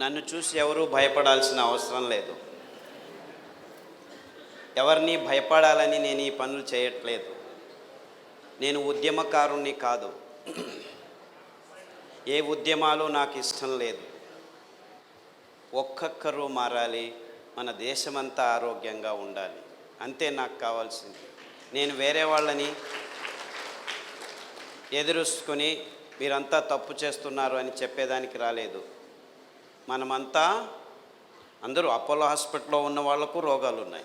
నన్ను చూసి ఎవరూ భయపడాల్సిన అవసరం లేదు. ఎవరిని భయపడాలని నేను ఈ పనులు చేయట్లేదు. నేను ఉద్యమకారుణ్ణి కాదు. ఏ ఉద్యమాలు నాకు ఇష్టం లేదు. ఒక్కొక్కరు మారాలి మన దేశమంతా ఆరోగ్యంగా ఉండాలి. అంతే నాకు కావాల్సింది. నేను వేరే వాళ్ళని ఎదురుసుకొని మీరంతా తప్పు చేస్తున్నారు అని చెప్పేదానికి రాలేదు. మనమంతా అందరూ అపోలో హాస్పిటల్లో ఉన్న వాళ్ళకు రోగాలు ఉన్నాయి.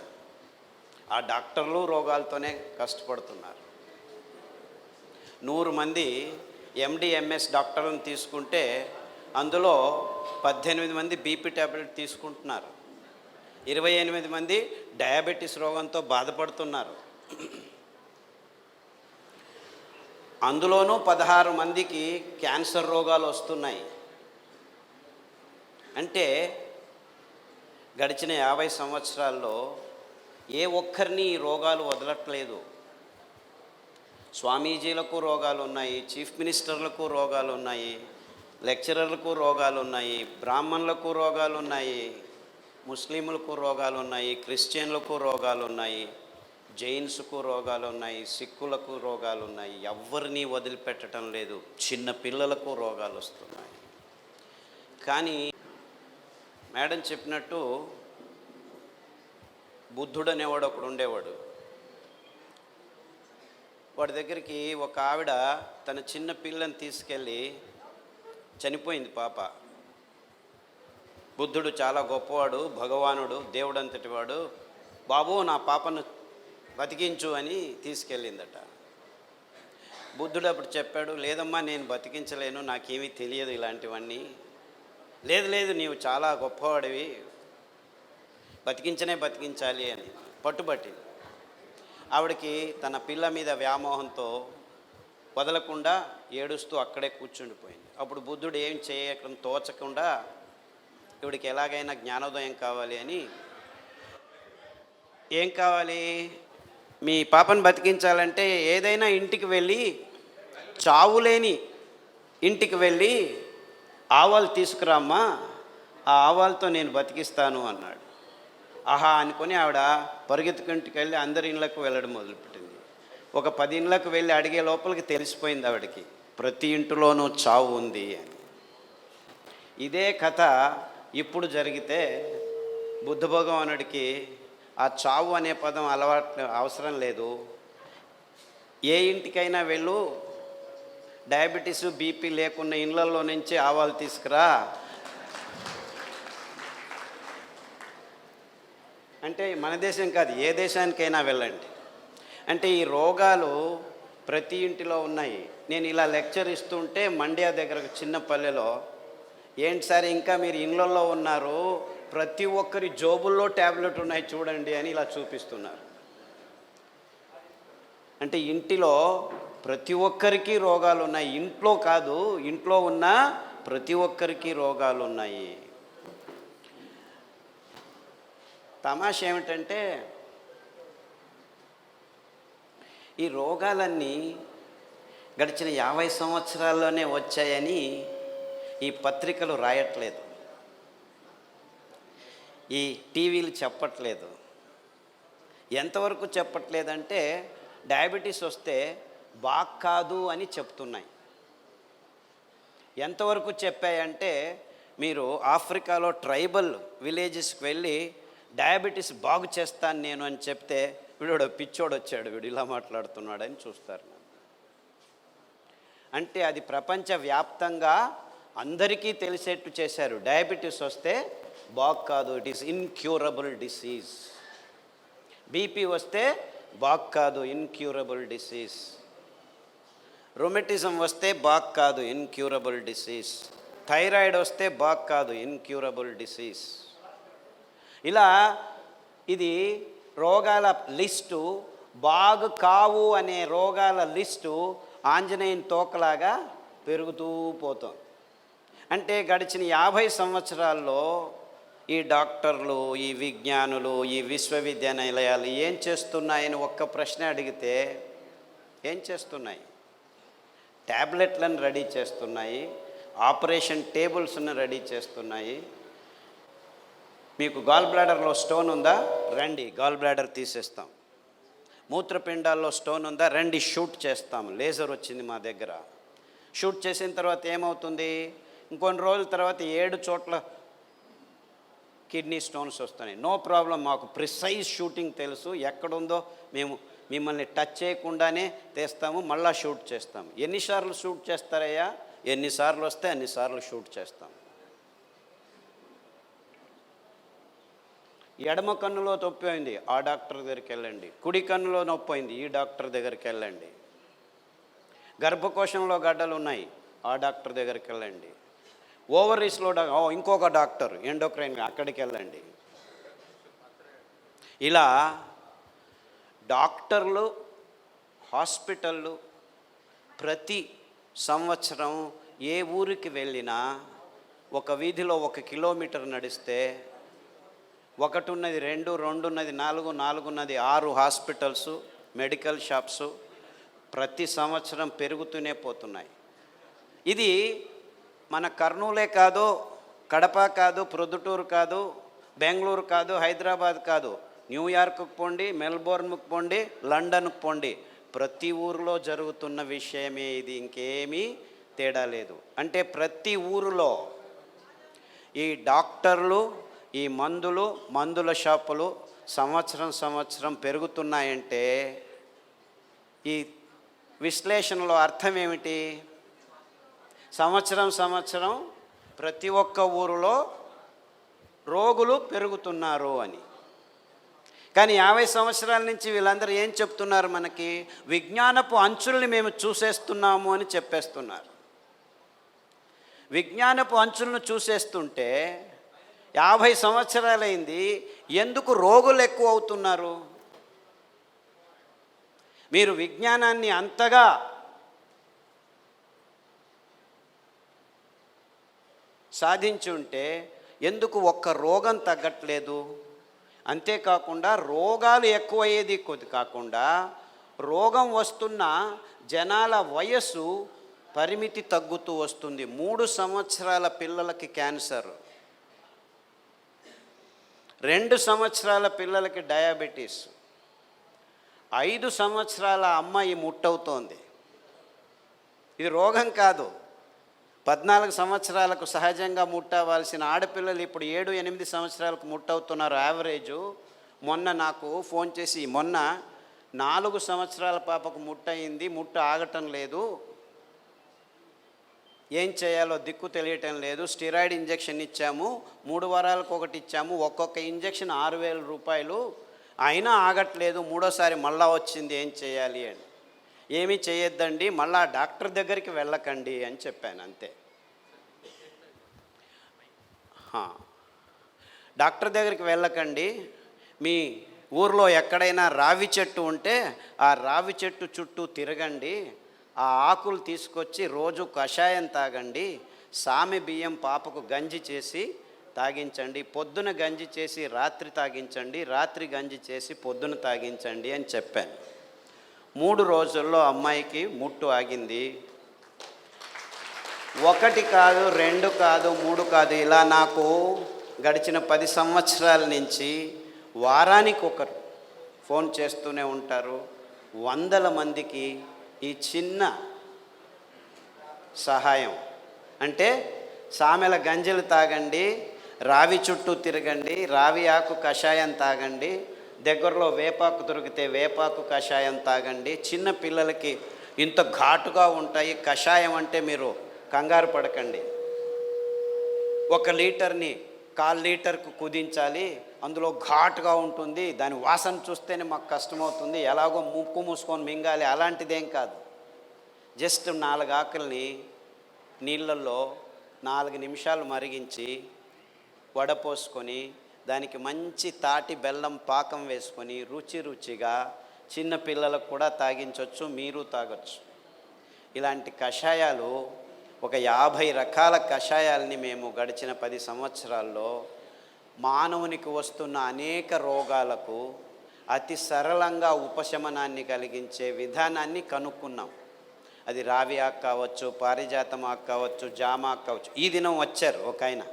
ఆ డాక్టర్లు రోగాలతోనే కష్టపడుతున్నారు. నూరు మంది ఎండిఎంఎస్ డాక్టర్లను తీసుకుంటే అందులో పద్దెనిమిది మంది బీపీ ట్యాబ్లెట్ తీసుకుంటున్నారు. ఇరవై ఎనిమిది మంది డయాబెటీస్ రోగంతో బాధపడుతున్నారు. అందులోనూ పదహారు మందికి క్యాన్సర్ రోగాలు వస్తున్నాయి. అంటే గడిచిన యాభై సంవత్సరాల్లో ఏ ఒక్కరిని రోగాలు వదలట్లేదు. స్వామీజీలకు రోగాలు ఉన్నాయి చీఫ్ మినిస్టర్లకు రోగాలు ఉన్నాయి లెక్చరర్లకు రోగాలు ఉన్నాయి బ్రాహ్మణులకు రోగాలు ఉన్నాయి ముస్లింలకు రోగాలు ఉన్నాయి క్రిస్టియన్లకు రోగాలు ఉన్నాయి జైన్స్కు రోగాలు ఉన్నాయి సిక్కులకు రోగాలు ఉన్నాయి. ఎవరిని వదిలిపెట్టడం లేదు. చిన్న పిల్లలకు రోగాలు వస్తున్నాయి. కానీ మేడం చెప్పినట్టు బుద్ధుడు అనేవాడు ఒకడు ఉండేవాడు. వాడి దగ్గరికి ఒక ఆవిడ తన చిన్న పిల్లని తీసుకెళ్ళి చనిపోయింది పాప. బుద్ధుడు చాలా గొప్పవాడు భగవానుడు దేవుడు అంతటి వాడు. బాబు నా పాపను బతికించు అని తీసుకెళ్ళిందట. బుద్ధుడు అప్పుడు చెప్పాడు లేదమ్మా నేను బతికించలేను నాకేమీ తెలియదు ఇలాంటివన్నీ. లేదు లేదు నీవు చాలా గొప్పవాడివి. బతికించనే బతికించాలి అని పట్టుబట్టింది ఆవిడకి తన పిల్ల మీద వ్యామోహంతో వదలకుండా ఏడుస్తూ అక్కడే కూర్చుండిపోయింది. అప్పుడు బుద్ధుడు ఏం చేయకం తోచకుండా ఇవిడికి ఎలాగైనా జ్ఞానోదయం కావాలి అని ఏం కావాలి? మీ పాపను బతికించాలంటే ఏదైనా ఇంటికి వెళ్ళి చావులేని ఇంటికి వెళ్ళి ఆవాలు తీసుకురామ్మా ఆ ఆవాలతో నేను బతికిస్తాను అన్నాడు. ఆహా అనుకొని ఆవిడ పరిగెత్తుకుంటుకు వెళ్ళి అందరి ఇండ్లకు వెళ్ళడం మొదలుపెట్టింది. ఒక పది ఇండ్లకు వెళ్ళి అడిగే లోపలికి తెలిసిపోయింది ఆవిడకి ప్రతి ఇంటిలోనూ చావు ఉంది అని. ఇదే కథ ఇప్పుడు జరిగితే బుద్ధ భగవానుడికి ఆ చావు అనే పదం అలవాటు అవసరం లేదు. ఏ ఇంటికైనా వెళ్ళు డయాబెటీస్ బీపీ లేకున్న ఇండ్లలో నుంచి ఆవాలు తీసుకురా. అంటే మన దేశం కాదు ఏ దేశానికైనా వెళ్ళండి. అంటే ఈ రోగాలు ప్రతి ఇంటిలో ఉన్నాయి. నేను ఇలా లెక్చర్ ఇస్తుంటే మండ్యా దగ్గర చిన్న పల్లెలో ఏంటి సార్ ఇంకా మీరు ఇండ్లలో ఉన్నారు? ప్రతి ఒక్కరి జోబుల్లో ట్యాబ్లెట్ ఉన్నాయి చూడండి అని ఇలా చూపిస్తున్నారు. అంటే ఇంటిలో ప్రతి ఒక్కరికి రోగాలు ఉన్నాయి. ఇంట్లో కాదు ఇంట్లో ఉన్న ప్రతి ఒక్కరికి రోగాలు ఉన్నాయి. తమాష ఏమిటంటే ఈ రోగాలన్నీ గడిచిన యాభై సంవత్సరాల్లోనే వచ్చాయని ఈ పత్రికలు రాయట్లేదు. ఈ టీవీలు చెప్పట్లేదు. ఎంతవరకు చెప్పట్లేదంటే డయాబెటీస్ వస్తే బాగ్ కాదు అని చెప్తున్నాయి. ఎంతవరకు చెప్పాయంటే మీరు ఆఫ్రికాలో ట్రైబల్ విలేజెస్కి వెళ్ళి డయాబెటీస్ బాగు చేస్తాను నేను అని చెప్తే వీడు పిచ్చోడు వచ్చాడు వీడు ఇలా మాట్లాడుతున్నాడని చూస్తారు అంటే అది ప్రపంచవ్యాప్తంగా అందరికీ తెలిసేట్టు చేశారు. డయాబెటీస్ వస్తే బాగు కాదు it is incurable disease. BP వస్తే బాగు కాదు ఇన్క్యూరబుల్ డిసీజ్. రొమెటిజం వస్తే బాక్ కాదు ఇన్క్యూరబుల్ డిసీజ్ థైరాయిడ్ వస్తే బాక్ కాదు ఇన్క్యూరబుల్ డిసీజ్ ఇలా ఇది రోగాల లిస్టు బాగు కావు అనే రోగాల లిస్టు ఆంజనేయుని తోకలాగా పెరుగుతూ పోతుంది అంటే గడిచిన యాభై సంవత్సరాల్లో ఈ డాక్టర్లు ఈ విజ్ఞానులు ఈ విశ్వవిద్యానిలయాలు ఏం చేస్తున్నాయని ఒక్క ప్రశ్న అడిగితే ఏం చేస్తున్నాయి? ట్యాబ్లెట్లను రెడీ చేస్తున్నాయి ఆపరేషన్ టేబుల్స్ను రెడీ చేస్తున్నాయి. మీకు గాల్ బ్లాడర్లో స్టోన్ ఉందా? రండి గాల్ బ్లాడర్ తీసేస్తాం. మూత్రపిండాల్లో స్టోన్ ఉందా? రండి షూట్ చేస్తాం. లేజర్ వచ్చింది మా దగ్గర. షూట్ చేసిన తర్వాత ఏమవుతుంది? ఇంకొన్ని రోజుల తర్వాత ఏడు చోట్ల కిడ్నీ స్టోన్స్ వస్తున్నాయి. నో ప్రాబ్లం మాకు ప్రిసైజ్ షూటింగ్ తెలుసు. ఎక్కడుందో మేము మిమ్మల్ని టచ్ చేయకుండానే తీస్తాము మళ్ళా షూట్ చేస్తాం ఎన్నిసార్లు షూట్ చేస్తారయ్యా? ఎన్నిసార్లు వస్తే అన్నిసార్లు షూట్ చేస్తాం. ఎడమ కన్నులో తొప్పిపోయింది ఆ డాక్టర్ దగ్గరికి వెళ్ళండి. కుడి కన్నులో నొప్పోయింది ఈ డాక్టర్ దగ్గరికి వెళ్ళండి. గర్భకోశంలో గడ్డలు ఉన్నాయి ఆ డాక్టర్ దగ్గరికి వెళ్ళండి. ఓవరీస్లో ఓ ఇంకొక డాక్టర్ ఎండోక్రైన్ అక్కడికి వెళ్ళండి. ఇలా డాక్టర్లు హాస్పిటళ్ళు ప్రతి సంవత్సరం ఏ ఊరికి వెళ్ళినా ఒక వీధిలో ఒక కిలోమీటర్ నడిస్తే ఒకటి ఉన్నది రెండు రెండు ఉన్నది నాలుగు నాలుగున్నది ఆరు హాస్పిటల్స్ మెడికల్ షాప్స్ ప్రతి సంవత్సరం పెరుగుతూనే పోతున్నాయి. ఇది మన కర్నూలే కాదు కడప కాదు ప్రొద్దుటూరు కాదు బెంగళూరు కాదు హైదరాబాద్ కాదు న్యూయార్క్కు పోండి మెల్బోర్న్కు పోండి లండన్కు పోండి. ప్రతి ఊరిలో జరుగుతున్న విషయమే ఇది ఇంకేమీ తేడా లేదు. అంటే ప్రతి ఊరిలో ఈ డాక్టర్లు ఈ మందులు మందుల షాపులు సంవత్సరం సంవత్సరం పెరుగుతున్నాయంటే ఈ విశ్లేషణలో అర్థం ఏమిటి? సంవత్సరం సంవత్సరం ప్రతి ఒక్క ఊరిలో రోగులు పెరుగుతున్నారు అని. కానీ యాభై సంవత్సరాల నుంచి వీళ్ళందరూ ఏం చెప్తున్నారు మనకి? విజ్ఞానపు అంచుల్ని మేము చూసేస్తున్నాము అని చెప్పేస్తున్నారు. విజ్ఞానపు అంచులను చూసేస్తుంటే యాభై సంవత్సరాలైంది ఎందుకు రోగులు ఎక్కువ అవుతున్నారు? మీరు విజ్ఞానాన్ని అంతగా సాధించి ఉంటే ఎందుకు ఒక్క రోగం తగ్గట్లేదు? అంతేకాకుండా రోగాలు ఎక్కువయ్యేది కొద్ది కాకుండా రోగం వస్తున్న జనాల వయస్సు పరిమితి తగ్గుతూ వస్తుంది. మూడు సంవత్సరాల పిల్లలకి క్యాన్సర్. రెండు సంవత్సరాల పిల్లలకి డయాబెటీస్. ఐదు సంవత్సరాల అమ్మాయి ముట్టవుతోంది. ఇది రోగం కాదు. పద్నాలుగు సంవత్సరాలకు సహజంగా ముట్టవలసిన ఆడపిల్లలు ఇప్పుడు ఏడు ఎనిమిది సంవత్సరాలకు ముట్టవుతున్నారు యావరేజు. మొన్న నాకు ఫోన్ చేసి మొన్న నాలుగు సంవత్సరాల పాపకు ముట్టయింది ముట్ట ఆగటం లేదు. ఏం చేయాలో దిక్కు తెలియటం లేదు. స్టిరాయిడ్ ఇంజెక్షన్ ఇచ్చాము మూడు వారాలకు ఒకటి ఇచ్చాము. ఒక్కొక్క ఇంజెక్షన్ ఆరు వేల రూపాయలు. అయినా ఆగట్లేదు మూడోసారి మళ్ళా వచ్చింది ఏం చేయాలి అని. ఏమీ చేయొద్దండి మళ్ళా డాక్టర్ దగ్గరికి వెళ్ళకండి అని చెప్పాను అంతే. డాక్టర్ దగ్గరికి వెళ్ళకండి మీ ఊర్లో ఎక్కడైనా రావి చెట్టు ఉంటే ఆ రావి చెట్టు చుట్టూ తిరగండి ఆ ఆకులు తీసుకొచ్చి రోజు కషాయం తాగండి సామి బియ్యం పాపకు గంజి చేసి తాగించండి పొద్దున గంజి చేసి రాత్రి తాగించండి రాత్రి గంజి చేసి పొద్దున తాగించండి అని చెప్పాను. మూడు రోజుల్లో అమ్మాయికి ముట్టు ఆగింది. ఒకటి కాదు రెండు కాదు మూడు కాదు ఇలా నాకు గడిచిన పది సంవత్సరాల నుంచి వారానికి ఒకరు ఫోన్ చేస్తూనే ఉంటారు. వందల మందికి ఈ చిన్న సహాయం. అంటే సామెల గంజలు తాగండి రావి చుట్టూ తిరగండి రావి ఆకు కషాయం తాగండి దగ్గరలో వేపాకు దొరికితే వేపాకు కషాయం తాగండి. చిన్న పిల్లలకి ఇంత ఘాటుగా ఉంటాయి. కషాయం అంటే మీరు కంగారు పడకండి. ఒక లీటర్ని కాల్ లీటర్కు కుదించాలి. అందులో ఘాటుగా ఉంటుంది. దాని వాసన చూస్తేనే మాకు కష్టమవుతుంది. ఎలాగో ముక్కు మూసుకొని మింగాలి. అలాంటిదేం కాదు. జస్ట్ నాలుగు ఆకుల్ని నీళ్ళల్లో నాలుగు నిమిషాలు మరిగించి వడపోసుకొని దానికి మంచి తాటి బెల్లం పాకం వేసుకొని రుచి రుచిగా చిన్న పిల్లలకు కూడా తాగించవచ్చు మీరు తాగొచ్చు. ఇలాంటి కషాయాలు ఒక యాభై రకాల కషాయాల్ని మేము గడిచిన పది సంవత్సరాల్లో మానవునికి వస్తున్న అనేక రోగాలకు అతి సరళంగా ఉపశమనాన్ని కలిగించే విధానాన్ని కనుక్కున్నాం. అది రావి ఆకు కావచ్చు పారిజాతం ఆకు కావచ్చు జామ కావచ్చు. ఈ దినం వచ్చారు ఒక ఆయన.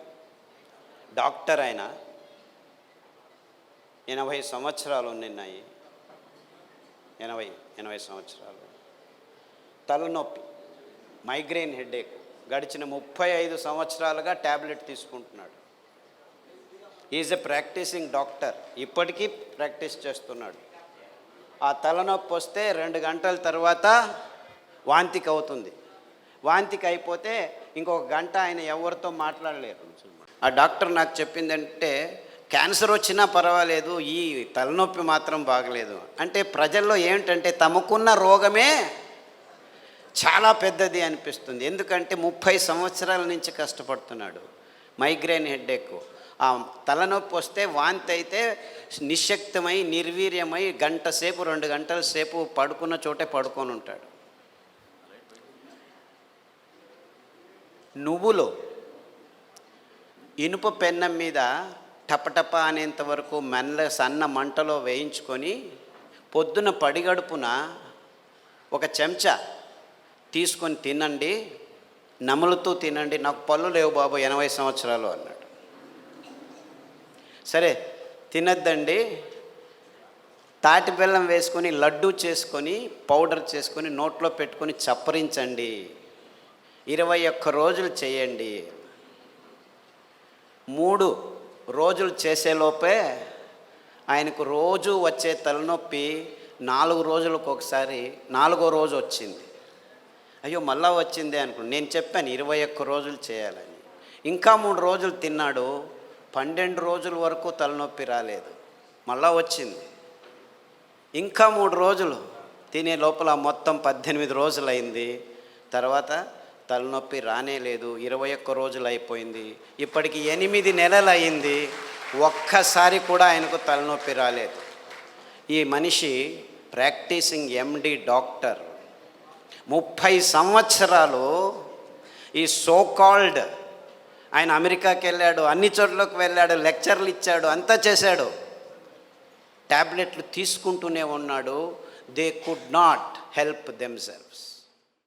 డాక్టర్ ఆయన. ఎనభై సంవత్సరాలు నిన్నాయి ఎనభై ఎనభై సంవత్సరాలు. తలనొప్పి మైగ్రెయిన్ హెడేక్. గడిచిన ముప్పై ఐదు సంవత్సరాలుగా ట్యాబ్లెట్ తీసుకుంటున్నాడు. ఈజ్ ఎ ప్రాక్టీసింగ్ డాక్టర్ ఇప్పటికీ ప్రాక్టీస్ చేస్తున్నాడు. ఆ తలనొప్పి వస్తే రెండు గంటల తర్వాత వాంతికి అవుతుంది. వాంతికి అయిపోతే ఇంకొక గంట ఆయన ఎవరితో మాట్లాడలేరు. ఆ డాక్టర్ నాకు చెప్పిందంటే క్యాన్సర్ వచ్చినా పర్వాలేదు ఈ తలనొప్పి మాత్రం బాగలేదు. అంటే ప్రజల్లో ఏమిటంటే తమకున్న రోగమే చాలా పెద్దది అనిపిస్తుంది. ఎందుకంటే ముప్పై సంవత్సరాల నుంచి కష్టపడుతున్నాడు మైగ్రేన్ హెడ్ఏక్. ఆ తలనొప్పి వస్తే వాంతి అయితే నిశ్శక్తమై నిర్వీర్యమై గంట సేపు రెండు గంటల సేపు పడుకున్న చోటే పడుకొని ఉంటాడు. నువ్వులో ఇనుప పెన్నం మీద టపటప అనేంత వరకు మెల్ల సన్న మంటలో వేయించుకొని పొద్దున పడిగడుపున ఒక చెంచా తీసుకొని తినండి నములుతూ తినండి. నాకు పళ్ళు లేవు బాబు ఎనభై సంవత్సరాలు అన్నాడు. సరే తినద్దండి. తాటి బెల్లం వేసుకొని లడ్డు చేసుకొని పౌడర్ చేసుకొని నోట్లో పెట్టుకొని చప్పరించండి. ఇరవై ఒక్క రోజులు చేయండి. మూడు రోజులు చేసేలోపే ఆయనకు రోజు వచ్చే తలనొప్పి నాలుగు రోజులకు ఒకసారి నాలుగో రోజు వచ్చింది. అయ్యో మళ్ళా వచ్చిందే అనుకున్నాను. నేను చెప్పాను ఇరవై ఒక్క రోజులు చేయాలని. ఇంకా మూడు రోజులు తిన్నాడు పన్నెండు రోజుల వరకు తలనొప్పి రాలేదు. మళ్ళా వచ్చింది. ఇంకా మూడు రోజులు తినే లోపల మొత్తం పద్దెనిమిది రోజులు అయింది తర్వాత తలనొప్పి రానే లేదు. ఇరవై ఒక్క రోజులు అయిపోయింది. ఇప్పటికి ఎనిమిది నెలలు అయింది. ఒక్కసారి కూడా ఆయనకు తలనొప్పి రాలేదు. ఈ మనిషి ప్రాక్టీసింగ్ ఎండి డాక్టర్. ముప్పై సంవత్సరాలు ఈ సో కాల్డ్ ఆయన అమెరికాకి వెళ్ళాడు అన్ని చోట్లకు వెళ్ళాడు లెక్చర్లు ఇచ్చాడు అంతా చేశాడు. ట్యాబ్లెట్లు తీసుకుంటూనే ఉన్నాడు. They could not help themselves